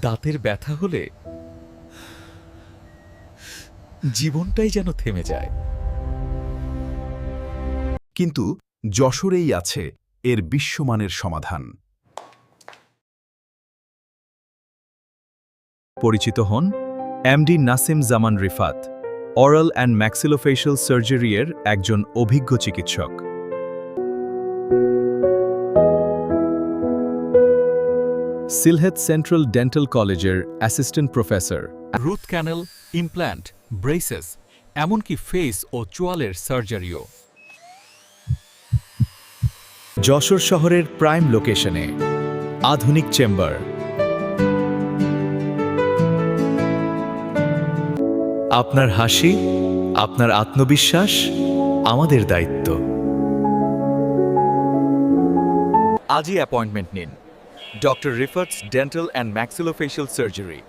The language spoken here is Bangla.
দাঁতের ব্যথা হলে জীবনটাই যেন থেমে যায়। কিন্তু যশোরেই আছে এর বিশ্বমানের সমাধান। পরিচিত হন MD Nasim Zaman Rifat, oral and maxillofacial সার্জারির একজন অভিজ্ঞ চিকিৎসক। সিলহেট সেন্ট্রাল ডেন্টাল কলেজের assistant professor. Root canal implant braces এমনকি ফেস ও চোয়ালের সার্জারিও যশোর শহরের প্রাইম লোকেশনে আধুনিক চেম্বার আপনার হাসি আপনার আত্মবিশ্বাস আমাদের দায়িত্ব। আজই অ্যাপয়েন্টমেন্ট নিন। ডক্টর রিফার্টস ডেন্টাল অ্যান্ড ম্যাক্সিলোফেশিয়াল সার্জারি